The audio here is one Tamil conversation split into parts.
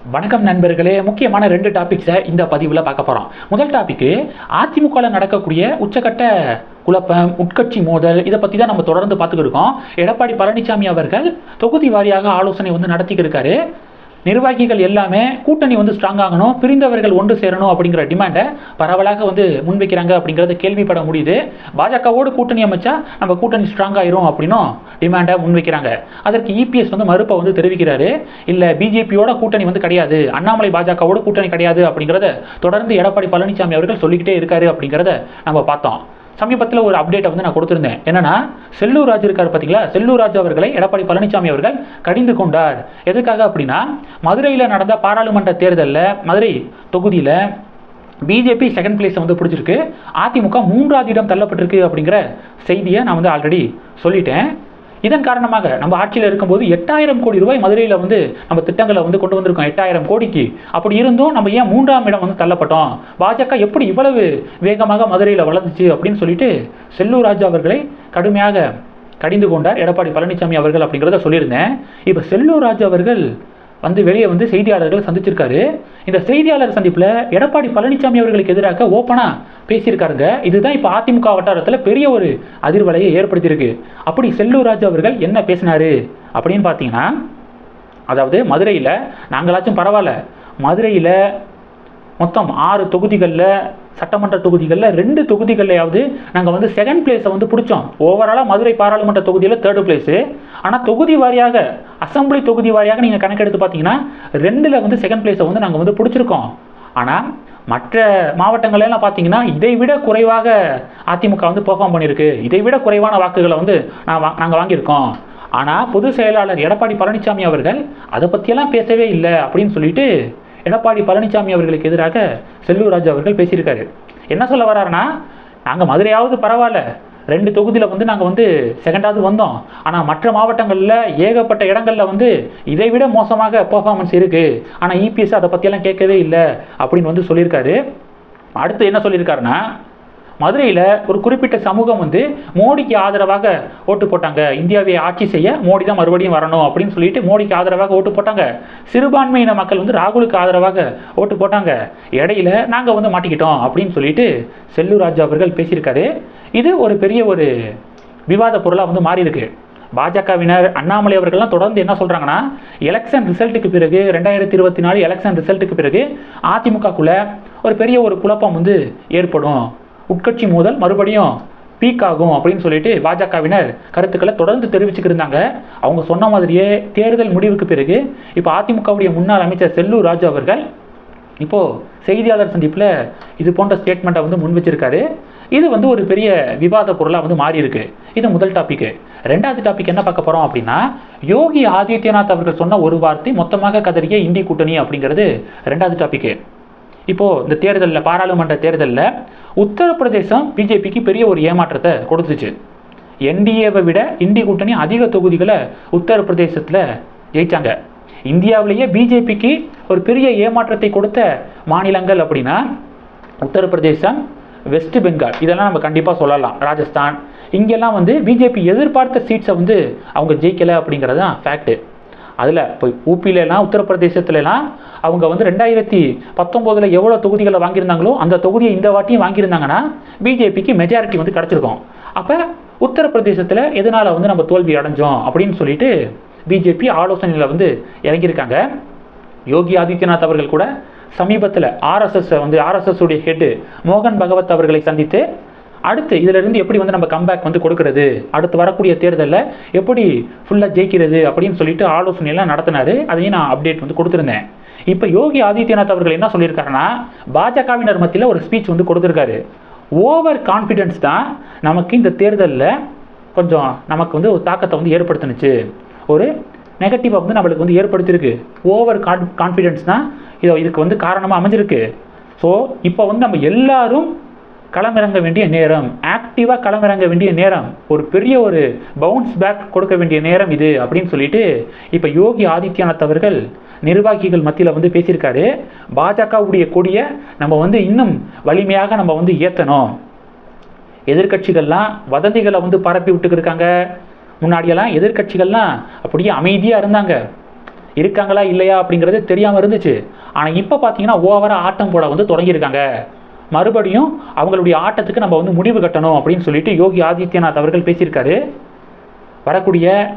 வணக்கம் நண்பர்களே. முக்கியமான ரெண்டு டாபிக்ஸை இந்த பதிவில் பார்க்க போகிறோம் முதல் டாபிக்கு அதிமுகவில் நடக்கக்கூடிய உச்சக்கட்ட குழப்பம் உட்கட்சி மோதல் இதை பற்றி தான் நம்ம தொடர்ந்து பார்த்துக்கிட்டு இருக்கோம். எடப்பாடி பழனிசாமி அவர்கள் தொகுதி வாரியாக ஆலோசனை வந்து நடத்திக்கிருக்காரு நிர்வாகிகள் எல்லாமே கூட்டணி வந்து ஸ்ட்ராங் ஆகணும் பிரிந்தவர்கள் ஒன்று சேரணும் அப்படிங்கிற டிமாண்டை பரவலாக வந்து முன்வைக்கிறாங்க அப்படிங்கிறத கேள்விப்பட முடியுது. பாஜகவோடு கூட்டணி அமைச்சா நம்ம கூட்டணி ஸ்ட்ராங் ஆயிரும் அப்படின்னும் டிமாண்டை முன்வைக்கிறாங்க. அதற்கு இபிஎஸ் வந்து மறுப்பை வந்து தெரிவிக்கிறாரு. இல்லை பிஜேபியோட கூட்டணி வந்து கிடையாது. அண்ணாமலை பாஜகவோட கூட்டணி கிடையாது அப்படிங்கிறத தொடர்ந்து எடப்பாடி பழனிசாமி அவர்கள் சொல்லிக்கிட்டே இருக்காரு அப்படிங்கிறத நம்ம பார்த்தோம். சமீபத்தில் ஒரு அப்டேட்டை வந்து நான் கொடுத்துருந்தேன். என்னன்னா செல்லூர் ராஜ் இருக்கார் பார்த்தீங்களா செல்லூர் ராஜ் அவர்களை எடப்பாடி பழனிசாமி அவர்கள் கடிந்து கொண்டார். எதுக்காக அப்படின்னா மதுரையில் நடந்த பாராளுமன்ற தேர்தலில் மதுரை தொகுதியில் பிஜேபி செகண்ட் பிளேஸை வந்து பிடிச்சிருக்கு. அதிமுக மூன்றாவது இடம் தள்ளப்பட்டிருக்கு அப்படிங்கிற செய்தியை நான் வந்து ஆல்ரெடி சொல்லிட்டேன். இதன் காரணமாக நம்ம ஆட்சியில் இருக்கும்போது எட்டாயிரம் கோடி ரூபாய் மதுரையில் வந்து நம்ம திட்டங்களை வந்து கொண்டு வந்திருக்கோம். எட்டாயிரம் கோடிக்கு. அப்படி இருந்தும் நம்ம ஏன் மூன்றாம் இடம் வந்து தள்ளப்பட்டோம்? பாஜக எப்படி இவ்வளவு வேகமாக மதுரையில் வளர்ந்துச்சு அப்படின்னு சொல்லிட்டு செல்லூர் ராஜா அவர்களை கடுமையாக கடிந்து கொண்டார். எடப்பாடி பழனிசாமி அவர்கள் அப்படிங்கிறத சொல்லியிருந்தேன். இப்போ செல்லூர் ராஜா அவர்கள் வந்து வெளியே வந்து செய்தியாளர்கள் சந்திச்சிருக்காரு. இந்த செய்தியாளர் சந்திப்பில் எடப்பாடி பழனிசாமி அவர்களுக்கு எதிராக ஓப்பனாக பேசியிருக்காருங்க. இதுதான் இப்போ அதிமுக வட்டாரத்தில் பெரிய ஒரு அதிர்வலையை ஏற்படுத்தியிருக்கு. அப்படி செல்லூர் ராஜு அவர்கள் என்ன பேசினாரு அப்படின்னு பார்த்தீங்கன்னா அதாவது மதுரையில் நாங்களாச்சும் பரவாயில்ல. மதுரையில் மொத்தம் ஆறு தொகுதிகளில் சட்டமன்ற தொகுதிகளில் ரெண்டு தொகுதிகள்லையாவது நாங்கள் வந்து செகண்ட் பிளேஸை வந்து பிடிச்சோம். ஓவராலாக மதுரை பாராளுமன்ற தொகுதியில் தேர்டு பிளேஸு ஆனால் தொகுதி வாரியாக அசம்பிளி தொகுதி வாரியாக நீங்கள் கணக்கெடுத்து பார்த்தீங்கன்னா ரெண்டில் வந்து செகண்ட் பிளேஸை வந்து நாங்கள் வந்து பிடிச்சிருக்கோம். ஆனால் மற்ற மாவட்டங்களெல்லாம் பார்த்தீங்கன்னா இதை விட குறைவாக அதிமுக வந்து பெர்ஃபார்ம் பண்ணியிருக்கு. இதை விட குறைவான வாக்குகளை வந்து நான் வா நாங்கள் வாங்கியிருக்கோம். ஆனால் பொதுச் செயலாளர் எடப்பாடி பழனிசாமி அவர்கள் அதை பற்றியெல்லாம் பேசவே இல்லை அப்படின்னு சொல்லிட்டு எடப்பாடி பழனிசாமி அவர்களுக்கு எதிராக செல்லூர் ராஜ் அவர்கள் பேசியிருக்காரு. என்ன சொல்ல வர்றாருன்னா நாங்கள் மதுரையாவது பரவாயில்ல. ரெண்டு தொகுதியில் வந்து நாங்கள் வந்து செகண்டாவது வந்தோம். ஆனால் மற்ற மாவட்டங்களில் ஏகப்பட்ட இடங்களில் வந்து இதை விட மோசமாக பர்ஃபார்மன்ஸ் இருக்குது ஆனால் இபிஎஸ் அதை பற்றியெல்லாம் கேட்கவே இல்லை அப்படின்னு வந்து சொல்லியிருக்காரு. அடுத்து என்ன சொல்லியிருக்காருன்னா மதுரையில் ஒரு குறிப்பிட்ட சமூகம் வந்து மோடிக்கு ஆதரவாக ஓட்டு போட்டாங்க. இந்தியாவை ஆட்சி செய்ய மோடி தான் மறுபடியும் வரணும் அப்படின்னு சொல்லிட்டு மோடிக்கு ஆதரவாக ஓட்டு போட்டாங்க. சிறுபான்மையின மக்கள் வந்து ராகுலுக்கு ஆதரவாக ஓட்டு போட்டாங்க. இடையில நாங்கள் வந்து மாட்டிக்கிட்டோம் அப்படின்னு சொல்லிட்டு செல்லூர் ராஜா அவர்கள் பேசியிருக்காரு. இது ஒரு பெரிய ஒரு விவாத பொருளாக வந்து மாறி இருக்கு பாஜகவினர் அண்ணாமலை அவர்கள்லாம் தொடர்ந்து என்ன சொல்கிறாங்கன்னா எலெக்ஷன் ரிசல்ட்டுக்கு பிறகு ரெண்டாயிரத்தி இருபத்தி நாலு எலெக்ஷன் ரிசல்ட்டுக்கு பிறகு அதிமுகக்குள்ளே ஒரு பெரிய ஒரு குழப்பம் வந்து ஏற்படும். உட்கட்சி மோதல் மறுபடியும் பீக் ஆகும் அப்படின்னு சொல்லிட்டு பாஜகவினர் கருத்துக்களை தொடர்ந்து தெரிவிச்சுக்கிட்டு இருந்தாங்க. அவங்க சொன்ன மாதிரியே தேர்தல் முடிவுக்கு பிறகு இப்போ அதிமுகவுடைய முன்னாள் அமைச்சர் செல்லூர் ராஜு அவர்கள் இப்போ செய்தியாளர் சந்திப்பில் இது போன்ற ஸ்டேட்மெண்ட்டை வந்து முன் வச்சிருக்காரு. இது வந்து ஒரு பெரிய விவாத பொருளாக வந்து மாறி இருக்கு இது முதல் டாபிக் ரெண்டாவது டாபிக் என்ன பார்க்க போகிறோம் அப்படின்னா யோகி ஆதித்யநாத் அவர்கள் சொன்ன ஒரு வார்த்தை மொத்தமாக கதறிய இந்தி கூட்டணி அப்படிங்கிறது ரெண்டாவது டாபிக் இப்போது இந்த தேர்தலில் பாராளுமன்ற தேர்தலில் உத்தரப்பிரதேசம் பிஜேபிக்கு பெரிய ஒரு ஏமாற்றத்தை கொடுத்துச்சு. என்டிஏவை விட இந்திய கூட்டணி அதிக தொகுதிகளை உத்தரப்பிரதேசத்தில் ஜெயித்தாங்க இந்தியாவிலேயே பிஜேபிக்கு ஒரு பெரிய ஏமாற்றத்தை கொடுத்த மாநிலங்கள் அப்படின்னா உத்தரப்பிரதேசம் வெஸ்ட் பெங்கால். இதெல்லாம் நம்ம கண்டிப்பாக சொல்லலாம். ராஜஸ்தான். இங்கெல்லாம் வந்து பிஜேபி எதிர்பார்த்த சீட்ஸை வந்து அவங்க ஜெயிக்கலை அப்படிங்கிறது தான் ஃபேக்ட்டு அதில் இப்போ ஊபியிலலாம் உத்தரப்பிரதேசத்துலலாம் அவங்க வந்து ரெண்டாயிரத்தி பத்தொம்போதில் எவ்வளோ தொகுதிகளை வாங்கியிருந்தாங்களோ அந்த தொகுதியை இந்த வாட்டியும் வாங்கியிருந்தாங்கன்னா பிஜேபிக்கு மெஜாரிட்டி வந்து கிடச்சிருக்கும். அப்போ உத்தரப்பிரதேசத்தில் எதனால் வந்து நம்ம தோல்வி அடைஞ்சோம் அப்படின்னு சொல்லிட்டு பிஜேபி ஆலோசனையில் வந்து இறங்கியிருக்காங்க. யோகி ஆதித்யநாத் அவர்கள் கூட சமீபத்தில் ஆர்எஸ்எஸ் வந்து ஆர்எஸ்எஸ் உடைய ஹெட்டு மோகன் பகவத் அவர்களை சந்தித்து அடுத்து இதிலிருந்து எப்படி வந்து நம்ம கம்பேக் வந்து கொடுக்கறது? அடுத்து வரக்கூடிய தேர்தலில் எப்படி ஃபுல்லாக ஜெயிக்கிறது அப்படின்னு சொல்லிட்டு ஆலோசனையெல்லாம் நடத்தினாரு. அதையும் நான் அப்டேட் வந்து கொடுத்துருந்தேன். இப்போ யோகி ஆதித்யநாத் அவர்கள் என்ன சொல்லியிருக்காருன்னா பாஜகவினர் மத்தியில் ஒரு ஸ்பீச் வந்து கொடுத்துருக்காரு. ஓவர் கான்ஃபிடென்ஸ் தான் நமக்கு இந்த தேர்தலில் கொஞ்சம் நமக்கு வந்து ஒரு தாக்கத்தை வந்து ஏற்படுத்துனுச்சு. ஒரு நெகட்டிவாக வந்து நம்மளுக்கு வந்து ஏற்படுத்தியிருக்கு. ஓவர் கான் கான்ஃபிடென்ஸ் தான் இதை இதுக்கு வந்து காரணமாக அமைஞ்சிருக்கு. ஸோ இப்போ வந்து நம்ம எல்லாரும் களமிறங்க வேண்டிய நேரம் ஆக்டிவாக களமிறங்க வேண்டிய நேரம் ஒரு பெரிய ஒரு பவுன்ஸ் பேக் கொடுக்க வேண்டிய நேரம் இது அப்படின்னு சொல்லிட்டு இப்போ யோகி ஆதித்யநாத் அவர்கள் நிர்வாகிகள் மத்தியில் வந்து பேசியிருக்காரு. பாஜகவுடைய கொடியை நம்ம வந்து இன்னும் வலிமையாக நம்ம வந்து ஏற்றணும் எதிர்க்கட்சிகள்லாம் வதந்திகளை வந்து பரப்பி விட்டுக்கிட்டு இருக்காங்க. முன்னாடியெல்லாம் எதிர்க்கட்சிகள்லாம் அப்படியே அமைதியாக இருந்தாங்க. இருக்காங்களா இல்லையா அப்படிங்கிறது தெரியாமல் இருந்துச்சு. ஆனால் இப்போ பார்த்தீங்கன்னா ஓவராக ஆட்டம் போட வந்து தொடங்கியிருக்காங்க. மறுபடியும் அவங்களுடைய ஆட்டத்துக்கு நம்ம வந்து முடிவு கட்டணும் அப்படின்னு சொல்லிட்டு யோகி ஆதித்யநாத் அவர்கள் பேசியிருக்காரு. வரக்கூடிய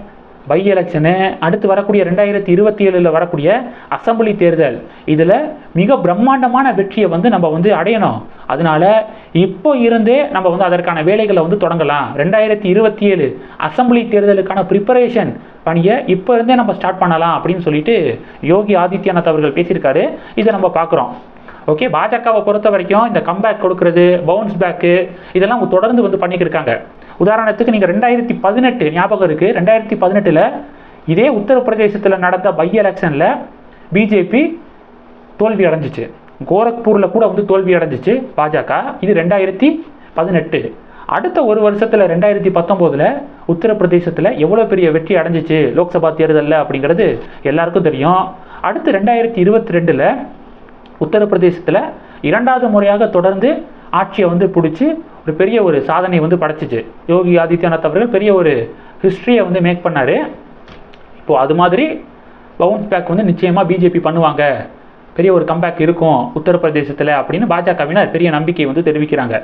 பை எலெக்ஷனு அடுத்து வரக்கூடிய ரெண்டாயிரத்தி இருபத்தி ஏழில் வரக்கூடிய அசம்பிளி தேர்தல். இதில் மிக பிரம்மாண்டமான வெற்றியை வந்து நம்ம வந்து அடையணும். அதனால இப்போ இருந்தே நம்ம வந்து அதற்கான வேலைகளை வந்து தொடங்கலாம். ரெண்டாயிரத்தி இருபத்தி ஏழு அசம்பிளி தேர்தலுக்கான ப்ரிப்பரேஷன் பணியை இப்போ இருந்தே நம்ம ஸ்டார்ட் பண்ணலாம் அப்படின்னு சொல்லிட்டு யோகி ஆதித்யநாத் அவர்கள் பேசியிருக்காரு. இதை நம்ம பார்க்குறோம். ஓகே பாஜகவை பொறுத்த வரைக்கும் இந்த கம்பேக் கொடுக்கறது பவுன்ஸ் பேக்கு இதெல்லாம் தொடர்ந்து வந்து பண்ணிக்கிட்டு இருக்காங்க. உதாரணத்துக்கு நீங்கள் ரெண்டாயிரத்தி பதினெட்டு ஞாபகம் இருக்குது ரெண்டாயிரத்தி பதினெட்டில் இதே உத்தரப்பிரதேசத்தில் நடந்த பை எலெக்ஷனில் பிஜேபி தோல்வி அடைஞ்சிச்சு. கோரக்பூரில் கூட வந்து தோல்வி அடைஞ்சிச்சு பாஜக. இது ரெண்டாயிரத்தி பதினெட்டு. அடுத்த ஒரு வருஷத்தில் ரெண்டாயிரத்தி பத்தொம்போதில் உத்தரப்பிரதேசத்தில் எவ்வளோ பெரிய வெற்றி அடைஞ்சிச்சு? லோக்சபா தேர்தலில் அப்படிங்கிறது எல்லாருக்கும் தெரியும். அடுத்து ரெண்டாயிரத்தி இருபத்தி ரெண்டில் உத்தரப்பிரதேசத்தில் இரண்டாவது முறையாக தொடர்ந்து ஆட்சியை வந்து பிடிச்சி ஒரு பெரிய ஒரு சாதனை வந்து படைச்சிச்சு. யோகி ஆதித்யநாத் அவர்கள் பெரிய ஒரு ஹிஸ்ட்ரியை வந்து மேக் பண்ணார். இப்போது அது மாதிரி பவுன்ஸ் பேக் வந்து நிச்சயமாக பிஜேபி பண்ணுவாங்க. பெரிய ஒரு கம்பேக் இருக்கும் உத்தரப்பிரதேசத்தில் அப்படின்னு பாஜகவினர் பெரிய நம்பிக்கை வந்து தெரிவிக்கிறாங்க.